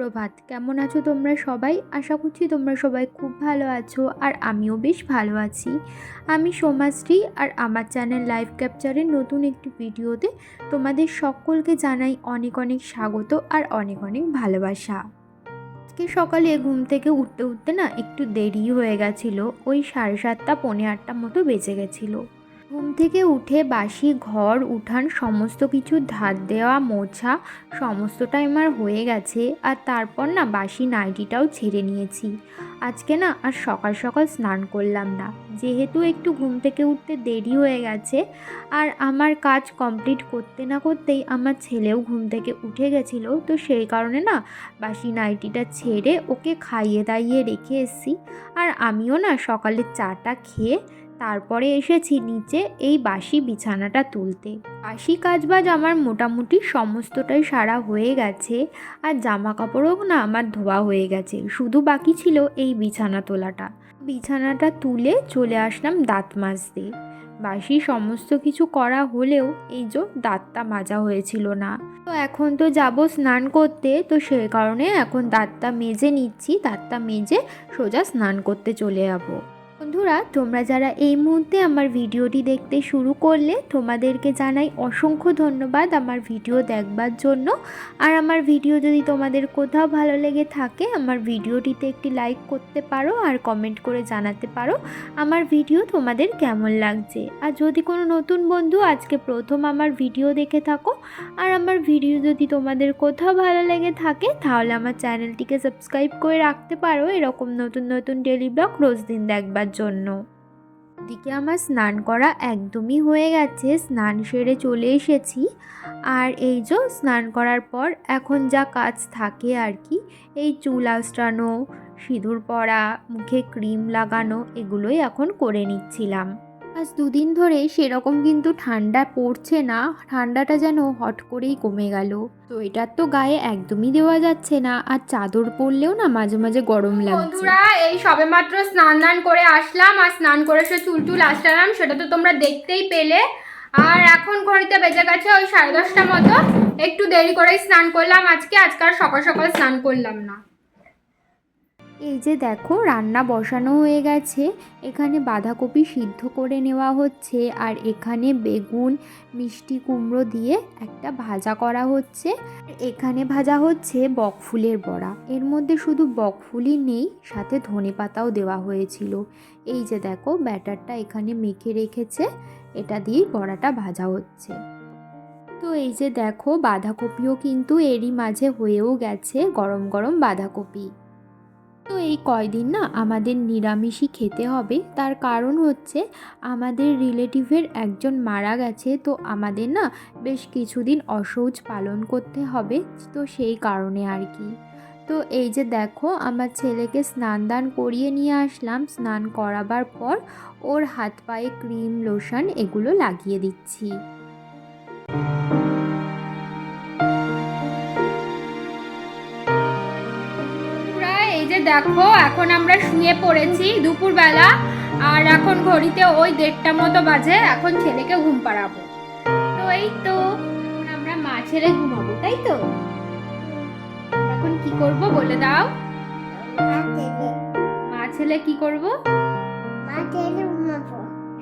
সুপ্রভাত। কেমন আছো তোমরা সবাই? আশা করছি তোমরা সবাই খুব ভালো আছো আর আমিও বেশ ভালো আছি। আমি সোমাশ্রী আর আমার চ্যানেল লাইভ ক্যাপচারের নতুন একটি ভিডিওতে তোমাদের সকলকে জানাই অনেক অনেক স্বাগত আর অনেক অনেক ভালোবাসা। আজকে সকালে ঘুম থেকে উঠতে উঠতে না একটু দেরি হয়ে গেছিল, ওই সাড়ে সাতটা, পৌনে আটটা মতো বেঁচে গেছিল। ঘুম থেকে উঠে বাসি, ঘর, উঠান, সমস্ত কিছু, ধার দেওয়া, মোছা, সমস্তটাই আমার হয়ে গেছে। আর তারপর না বাসি নাইটিটাও ছেড়ে নিয়েছি। আজকে না আর সকাল সকাল স্নান করলাম না। যেহেতু একটু ঘুম থেকে উঠতে দেরি হয়ে গেছে, আর আমার কাজ কমপ্লিট করতে না করতেই আমার ছেলেও ঘুম থেকে উঠে গেছিল, তো সেই কারণে না বাসি নাইটিটা ছেড়ে ওকে খাইয়ে দাইয়ে রেখে এসেছি। আর আমিও না সকালে চাটা খেয়ে তারপরে এসেছি নিচে এই বাসি বিছানাটা তুলতে। বাসি কাজবাজ আমার মোটামুটি সমস্তটাই সারা হয়ে গেছে আর জামা কাপড়ও না আমার ধোয়া হয়ে গেছে। শুধু বাকি ছিল এই বিছানা তোলাটা। বিছানাটা তুলে চলে আসলাম দাঁত মাজতে। বাসি সমস্ত কিছু করা হলেও এই যে দাঁতটা মাজা হয়েছিল না। তো এখন তো যাব স্নান করতে, তো সেই কারণে এখন দাঁতটা মেজে নিচ্ছি, দাঁতটা মেজে সোজা স্নান করতে চলে যাব। বন্ধুরা, তোমরা যারা এই মুহূর্তে আমার ভিডিওটি দেখতে শুরু করলে, তোমাদেরকে জানাই অসংখ্য ধন্যবাদ আমার ভিডিও দেখবার জন্য। আর আমার ভিডিও যদি তোমাদের কোথাও ভালো লেগে থাকে, আমার ভিডিওটিতে একটি লাইক করতে পারো আর কমেন্ট করে জানাতে পারো আমার ভিডিও তোমাদের কেমন লাগছে। আর যদি কোনো নতুন বন্ধু আজকে প্রথম আমার ভিডিও দেখে থাকো, আর আমার ভিডিও যদি তোমাদের কোথাও ভালো লেগে থাকে, তাহলে আমার চ্যানেলটিকে সাবস্ক্রাইব করে রাখতে পারো। এরকম নতুন নতুন ডেলি ব্লগ রোজ দিন দেখবার জন্য। দিকে আমার স্নান করা একদমই হয়ে গেছে, স্নান সেরে চলে এসেছি। আর এই যে স্নান করার পর এখন যা কাজ থাকে আর কি, এই চুল আঁচড়ানো, সিঁদুর পরা, মুখে ক্রিম লাগানো, এগুলোই এখন করে নিচ্ছিলাম। আজ দুদিন ধরে সেরকম কিন্তু ঠান্ডা পড়ছে না, ঠান্ডাটা যেন হট করেই কমে গেল। তো এটার তো গায়ে একদমই দেওয়া যাচ্ছে না, আর চাদর পরলেও না মাঝে মাঝে গরম লাগছে। এই সবে মাত্র স্নান দান করে আসলাম, আর স্নান করে সে চুল টুল আসলাম সেটা তো তোমরা দেখতেই পেলে। আর এখন ঘড়িতে বেজে গেছে ওই সাড়ে দশটা মতো, একটু দেরি করেই স্নান করলাম, আজকে আজকে আর সকাল সকাল স্নান করলাম না। এই যে দেখো, রান্না বসানো হয়ে গেছে। এখানে বাঁধাকপি সিদ্ধ করে নেওয়া হচ্ছে আর এখানে বেগুন, মিষ্টি কুমড়ো দিয়ে একটা ভাজা করা হচ্ছে। এখানে ভাজা হচ্ছে বকফুলের বড়া। এর মধ্যে শুধু বকফুলই নেই, সাথে ধনে পাতাও দেওয়া হয়েছিল। এই যে দেখো, ব্যাটারটা এখানে মেখে রেখেছে। এটা দিয়েই বড়াটা ভাজা হচ্ছে। তো এই যে দেখো, বাঁধাকপিও কিন্তু এরই মাঝে হয়েও গেছে, গরম গরম বাঁধাকপি। তো এই কয়দিন না আমাদের নিরামিষই খেতে হবে। তার কারণ হচ্ছে আমাদের রিলেটিভের একজন মারা গেছে, তো আমাদের না বেশ কিছুদিন অসৌচ পালন করতে হবে, তো সেই কারণে আর কি। তো এই যে দেখো, আমার ছেলেকে স্নান দান করিয়ে নিয়ে আসলাম। স্নান করাবার পর ওর হাত পায়ে ক্রিম, লোশন এগুলো লাগিয়ে দিচ্ছি। দেখো এখন আমরা শুয়ে পড়েছি দুপুরবেলা আর এখন ঘড়িতে ওই দেড়টা মতো বাজে এখন ছেলেকে ঘুম পাড়াবো। তো এই তো এখন আমরা মা ছেলে ঘুমাবো তাই তো? এখন কি করব বলে দাও। মা ছেলে। কি করব?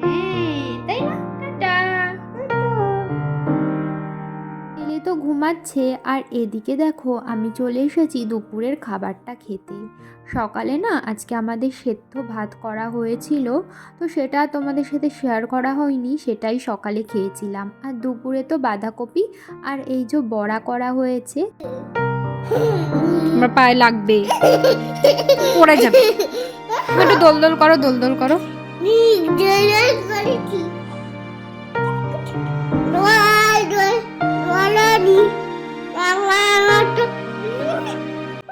হ্যাঁ। ছেলে তো ঘুমাচ্ছে। আর এদিকে দেখো আমি চলে এসেছি দুপুরের খাবারটা খেতে। সকালে না আজকে আমাদের সেদ্ধ ভাত করা হয়েছিল। তো সেটা তোমাদের সাথে শেয়ার করা হয়নি সেটাই সকালে খেয়েছিলাম। আর দুপুরে তো বাঁধাকপি আর এই যে বড়া করা হয়েছে। আমার পায়ে লাগবে। পড়ে যাবে। একটু দোল দোল করো দোল দোল করো।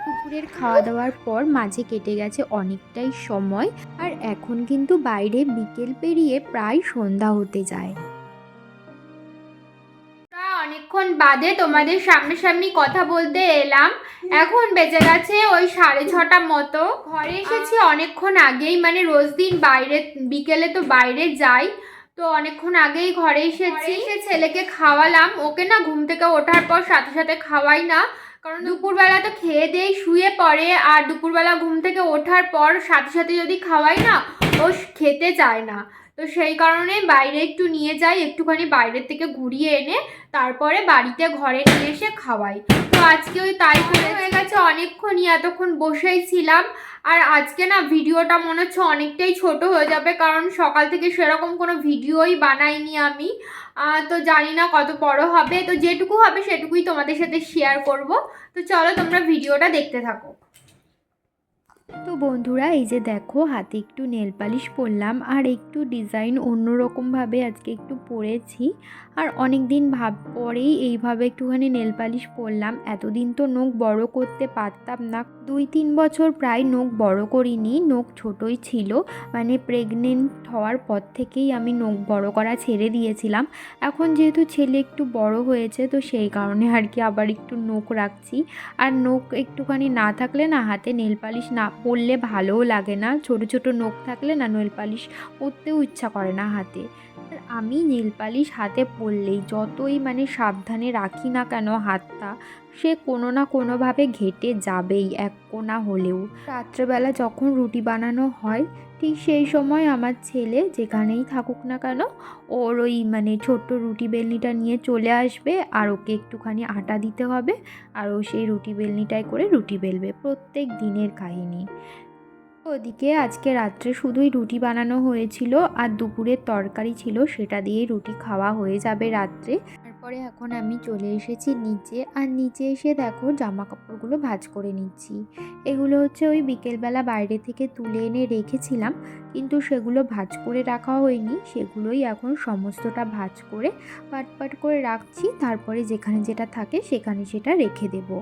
দুপুরের খাওয়া দাওয়ার পর মাঝে কেটে গেছে অনেকটাই সময় আর এখন কিন্তু বাইরে বিকেল পেরিয়ে প্রায় সন্ধ্যা হতে যায়। অনেকক্ষণ বাদে তোমাদের সামনাসামনি কথা বলতে এলাম। এখন বেজে গেছে ওই সাড়ে ছটা মতো। ঘরে এসেছি অনেকক্ষণ আগেই মানে রোজ দিন বাইরে বিকেলে তো বাইরে যাই। তো অনেকক্ষণ আগেই ঘরে এসেছি। এসে ছেলেকে খাওয়ালাম। ওকে না ঘুম থেকে ওঠার পর সাথে সাথে খাওয়াই না। কারণ দুপুরবেলা তো খেয়ে দিয়ে শুয়ে পড়ে আর দুপুরবেলা ঘুম থেকে ওঠার পর সাথে সাথে যদি খাওয়াই না ও খেতে চায় না। তো সেই কারণে বাইরে একটু নিয়ে যাই একটুখানি বাইরের থেকে ঘুরিয়ে এনে তারপরে বাড়িতে ঘরে নিয়ে এসে খাওয়াই। আজকে ওই তাই হয়ে গেছে, অনেকক্ষণই এতক্ষণ বসেই ছিলাম। আর আজকে না ভিডিওটা মনে হচ্ছে অনেকটাই ছোট হয়ে যাবে, কারণ সকাল থেকে সেরকম কোনো ভিডিওই বানাইনি আমি। তো জানি না কত বড় হবে, তো যেটুকু হবে সেটুকুই তোমাদের সাথে শেয়ার করব। তো চলো তোমরা ভিডিওটা দেখতে থাকো। তো বন্ধুরা, এই যে দেখো, হাতে একটু নেল পালিশ পরলাম আর একটু ডিজাইন অন্যরকমভাবে আজকে একটু পরেছি। আর অনেক দিন ভাব, পরেই এইভাবে একটুখানি নেল পালিশ পরলাম এতদিন তো নখ বড় করতে পারতাম না। দুই তিন বছর প্রায় নখ বড় করিনি, নখ ছোটই ছিল। মানে প্রেগনেন্ট হওয়ার পর থেকেই আমি নখ বড় করা ছেড়ে দিয়েছিলাম। এখন যেহেতু ছেলে একটু বড় হয়েছে, তো সেই কারণে আর কি আবার একটু নখ রাখছি। আর নখ একটুখানি না থাকলে না, হাতে নেল পালিশ না পরলে ভালোও লাগে না। ছোট ছোট নখ থাকলে না নেল পালিশ পরতেও ইচ্ছা করে না হাতে। আমি নেল পালিশ হাতে পরলেই যতই মানে সাবধানে রাখি না কেন হাতটা, সে কোনো না কোনোভাবে ঘেটে যাবেই এক কোনা হলেও। রাত্রেবেলা যখন রুটি বানানো হয়, ঠিক সেই সময় আমার ছেলে যেখানেই থাকুক না কেন, ওর ওই মানে ছোট্ট রুটি বেলনিটা নিয়ে চলে আসবে আর ওকে একটুখানি আটা দিতে হবে আর ও সেই রুটি বেলনিটায় করে রুটি বেলবে। প্রত্যেক দিনের কাহিনী। ওদিকে আজকে রাত্রে শুধুই রুটি বানানো হয়েছিল আর দুপুরের তরকারি ছিল, সেটা দিয়েই রুটি খাওয়া হয়ে যাবে রাত্রে। তারপরে এখন আমি চলে এসেছি নিচে, আর নিচে এসে দেখো জামা কাপড়গুলো ভাজ করে নিচ্ছি। এগুলো হচ্ছে ওই বিকেলবেলা বাইরে থেকে তুলে এনে রেখেছিলাম, কিন্তু সেগুলো ভাজ করে রাখা হয়নি, সেগুলোই এখন সমস্তটা ভাজ করে, পাট পাট করে রাখছি, তারপরে যেখানে যেটা থাকে সেখানে সেটা রেখে দেবো।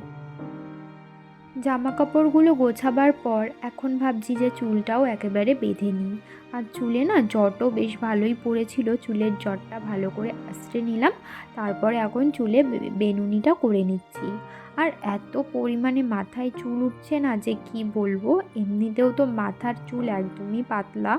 জামা কাপড়গুলো গোছাবার পর এখন ভাবছি যে চুলটাও একেবারে বেঁধে নিই। আর চুলে না জটও বেশ ভালোই পড়েছিল। চুলের জটটা ভালো করে আশ্রে নিলাম, তারপরে এখন চুলে বেনুনিটা করে নিচ্ছি। আর এত পরিমাণে মাথায় চুল উঠছে না যে কি বলব, এমনিতেও তো মাথার চুল একদমই পাতলা,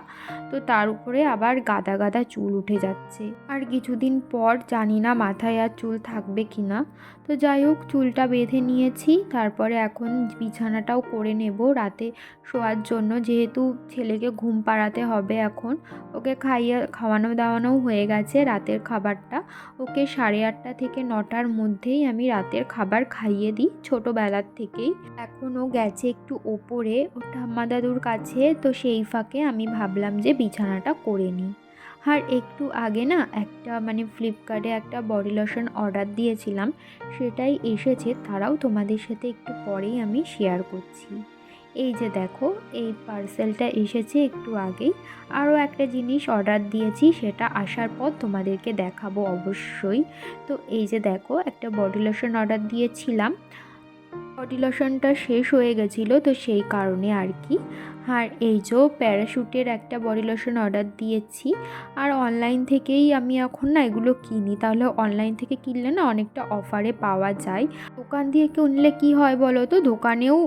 তো তার উপরে আবার গাদা গাদা চুল উঠে যাচ্ছে। আর কিছুদিন পর জানি না মাথায় আর চুল থাকবে কি না তো যাই হোক, চুলটা বেঁধে নিয়েছি, তারপরে এখন বিছানাটাও করে নেব। রাতে শোয়ার জন্য যেহেতু ছেলেকে ঘুম পাড়াতে হবে এখন। ওকে খাইয়ে, খাওয়ানো দাওয়ানোও হয়ে গেছে রাতের খাবারটা। ওকে সাড়ে আটটা থেকে নটার মধ্যেই আমি রাতের খাবার খাইয়ে দিই ছোটোবেলার থেকেই। এখন ও গেছে একটু ওপরে ও ঠাম্মা দাদুর কাছে, তো সেই ফাঁকে আমি ভাবলাম যে বিছানাটা করে নিই। আর একটু আগে না একটা মানে ফ্লিপকার্টে একটা বডি লোশন অর্ডার দিয়েছিলাম, সেটাই এসেছে, তারাও তোমাদের সাথে একটু পরেই আমি শেয়ার করছি। এই যে দেখো, এই পার্সেলটা এসেছে একটু আগেই। আরও একটা জিনিস অর্ডার দিয়েছি, সেটা আসার পর তোমাদেরকে দেখাবো অবশ্যই। তো এই যে দেখো, একটা বডি লোশন অর্ডার দিয়েছিলাম। বডি লোশনটা শেষ হয়ে গেছিল, তো সেই কারণে আর কি। আর এই যে প্যারাশুটের একটা বডি লোশন অর্ডার দিয়েছি, আর অনলাইন থেকেই আমি এখন না এগুলো কিনি। তাহলে অনলাইন থেকে কিনলে না অনেকটা অফারে পাওয়া যায়। দোকান দিয়ে কিনলে কি হয় বলো তো? দোকানেও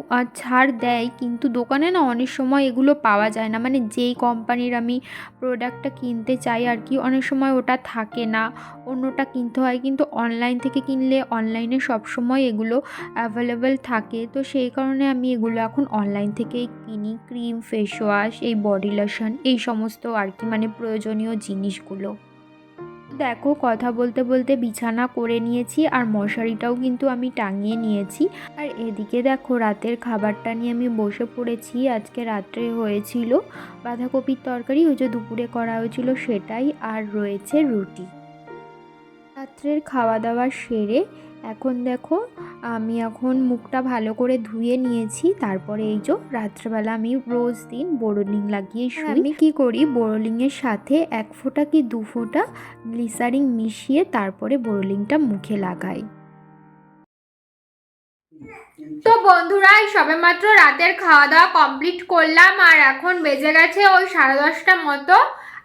ছাড় দেয়, কিন্তু দোকানে না অনেক সময় এগুলো পাওয়া যায় না। মানে যেই কোম্পানির আমি প্রোডাক্টটা কিনতে চাই আর কি, অনেক সময় ওটা থাকে না, অন্যটা কিনতে হয়। কিন্তু অনলাইন থেকে কিনলে অনলাইনে সবসময় এগুলো অ্যাভেলেবেল থাকে। তো সেই কারণে আমি এগুলো এখন অনলাইন থেকেই কিনি। ক্রিম ফেস ওয়াশ এই বডি লোশন এই সমস্ত আর কি মানে প্রয়োজনীয় জিনিসগুলো। দেখো, কথা বলতে বলতে বিছানা করে নিয়েছি আর মশারিটাও কিন্তু আমি টাঙিয়ে নিয়েছি। আর এদিকে দেখো, রাতের খাবারটা নিয়ে আমি বসে পড়েছি। আজকে রাত্রে হয়েছিল বাঁধাকপির তরকারি, ওই যে দুপুরে করা হয়েছিল সেটাই, আর রয়েছে রুটি। রাত্রের খাওয়া দাওয়া সেরে এখন দেখো আমি এখন মুখটা ভালো করে ধুয়ে নিয়েছি। তারপরে এই যে রাত্রেবেলা আমি রোজ দিন বোরোলিং লাগিয়ে শুই। আমি কি করি? বোরোলিংয়ের সাথে এক ফোঁটা কি দু ফোঁটা গ্লিসারিন মিশিয়ে তারপরে বোরোলিংটা মুখে লাগাই। তো বন্ধুরা এই সবেমাত্র রাতের খাওয়া দাওয়া কমপ্লিট করলাম আর এখন বেজে গেছে ওই সাড়ে দশটা মতো।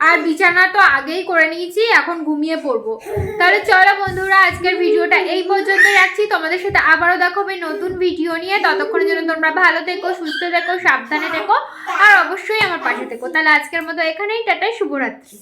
আর বিছানা তো আগেই করে নিয়েছি, এখন ঘুমিয়ে পড়ব। তাহলে চলো বন্ধুরা, আজকের ভিডিওটা এই পর্যন্ত রাখছি। তোমাদের সাথে আবারও দেখো নতুন ভিডিও নিয়ে। ততক্ষণের জন্য তোমরা ভালো থেকো, সুস্থ থেকো, সাবধানে থেকো, আর অবশ্যই আমার পাশে থেকো। তাহলে আজকের মতো এখানেই টাটাই শুভরাত্রি।